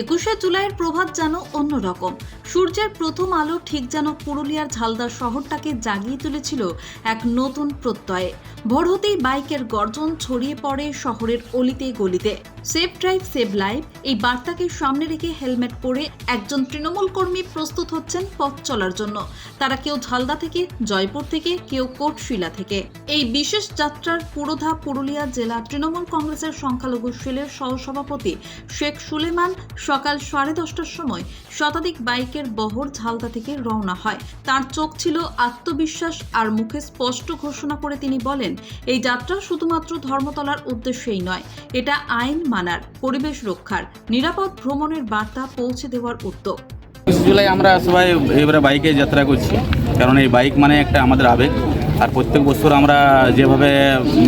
একুশে জুলাইয়ের প্রভাব যেন অন্যরকম। সূর্যের প্রথম আলো ঠিক যেন পুরুলিয়ার ঝালদা শহরটাকে জাগিয়ে তুলেছিল এক নতুন প্রত্যয়ে। ভোর হতেই বাইকের গর্জন ছড়িয়ে পড়ে শহরের অলিতে গলিতে। সেফ ড্রাইভ, সেভ লাইফ এই বার্তাকে সামনে রেখে হেলমেট পরে একজন তৃণমূল কর্মী প্রস্তুত হচ্ছেন পথ চলার জন্য। তারা কেউ ঝালদা থেকে, জয়পুর থেকে, কেউ কোটশিলা থেকে। এই বিশেষ যাত্রার পুরোধা পুরুলিয়া জেলা তৃণমূল কংগ্রেসের সংখ্যালঘু সেলের সহসভাপতি শেখ সুলেমান সকাল সাড়ে দশটার সময় শতাধিক বাইকের বহর ঝালদা থেকে রওনা হয়। তার চোখ ছিল আত্মবিশ্বাস আর মুখে স্পষ্ট ঘোষণা করে তিনি বলেন, এই যাত্রা শুধুমাত্র ধর্মতলার উদ্দেশ্যেই নয়, এটা আইন মানার, পরিবেশ রক্ষার, নিরাপদ ভ্রমণের বার্তা পৌঁছে দেওয়ার উদ্যোগ। জুলাই আমরা সবাই এবারে বাইকে যাত্রা করছি। কারণ এই বাইক মানে একটা আমাদের আবেগ। আর প্রত্যেক বছর আমরা যেভাবে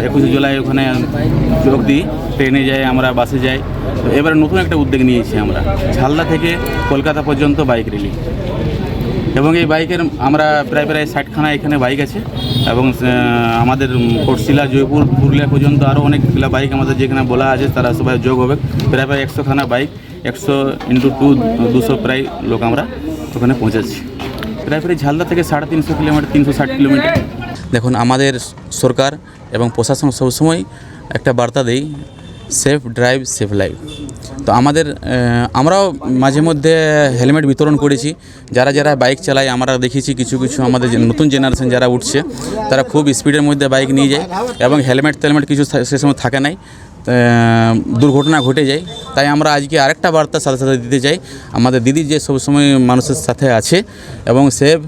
একুশে জুলাই ওখানে যোগ দিই, ট্রেনে যাই, আমরা বাসে যাই। তো এবারে নতুন একটা উদ্যোগ নিয়েছি আমরা। ঝালদা থেকে কলকাতা পর্যন্ত বাইক র্যালি এবং এই বাইকের আমরা প্রায় প্রায় ষাটখানা এখানে বাইক আছে। এবং আমাদের কোটশিলা, জয়পুর, পুরুলিয়া পর্যন্ত আরও অনেকগুলো বাইক আমাদের যেখানে বলা আছে, তারা সবাই যোগ হবে। প্রায় প্রায় একশোখানা বাইক, একশো ইন্টু টু দুশো প্রায় লোক আমরা ওখানে পৌঁছাচ্ছি। প্রায় প্রায় ঝালদা থেকে সাড়ে তিনশো কিলোমিটার, তিনশো ষাট কিলোমিটার। দেখুন, আমাদের সরকার এবং প্রশাসন সবসময় একটা বার্তা দেই সেফ ড্রাইভ সেফ লাইফ তো আমাদের আমরাও মাঝে মধ্যে হেলমেট বিতরণ করেছি। যারা যারা বাইক চালায়, আমরা দেখেছি কিছু কিছু আমাদের নতুন জেনারেশন যারা উঠছে, তারা খুব স্পিডের মধ্যে বাইক নিয়ে যায় এবং হেলমেট, তেলমেট কিছু সে সময় থাকে নাই। দুর্ঘটনা ঘটে যায়। তাই আমরা আজকে আরেকটা বার্তা সাথে সাথে দিতে চাই। আমাদের দিদি যে সবসময় মানুষের সাথে আছে এবং সেভ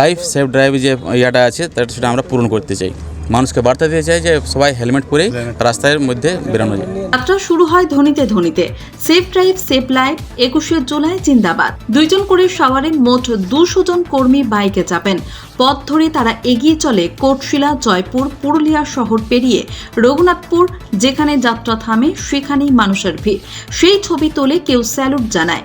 লাইফ সেফ ড্রাইভ যে ইয়াটা আছে তাটা সেটা আমরা পূরণ করতে চাই। মানুষকে বার্তা দিতে চাই যে সবাই হেলমেট পরেই রাস্তার মধ্যে বেরোনো যায়। যাত্রা শুরু হয় ধ্বনিতে ধ্বনিতে সেফ ড্রাইভ সেফ লাইফ একুশে জুলাই জিন্দাবাদ। দুইজন করে সাওয়ারে মোট দুশো জন কর্মী বাইকে চাপেন। পথ ধরে তারা এগিয়ে চলে কোটশিলা জয়পুর পুরুলিয়া শহর পেরিয়ে রঘুনাথপুর যেখানে যাত্রা থামে সেখানেই মানুষের ভিড়। সেই ছবি তোলে কেউ স্যালুট জানায়।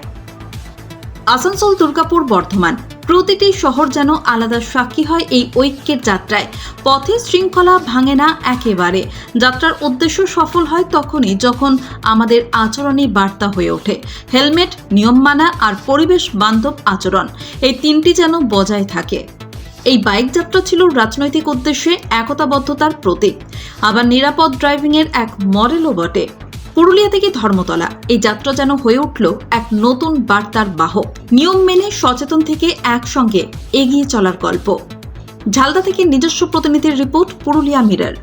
আসানসোল দুর্গাপুর বর্ধমান। প্রতিটি শহর যেন আলাদা সাক্ষী হয় এই ঐক্যের যাত্রায়। পথে শৃঙ্খলা ভাঙে না একেবারে। যাত্রার উদ্দেশ্য সফল হয় তখনই যখন আমাদের আচরণই বার্তা হয়ে ওঠে। হেলমেট, নিয়ম মানা আর পরিবেশ বান্ধব আচরণ, এই তিনটি যেন বজায় থাকে। এই বাইক যাত্রা ছিল রাজনৈতিক উদ্দেশ্যে একতাবদ্ধতার প্রতীক। আবার নিরাপদ ড্রাইভিংয়ের এক মডেলও বটে। পুরুলিয়া থেকে ধর্মতলা। এই যাত্রা যেন হয়ে উঠল এক নতুন বার্তার বাহক। নিয়ম মেনে সচেতন থেকে একসঙ্গে এগিয়ে চলার গল্প। ঝালদা থেকে নিজস্ব প্রতিনিধির রিপোর্ট, পুরুলিয়া মিরর।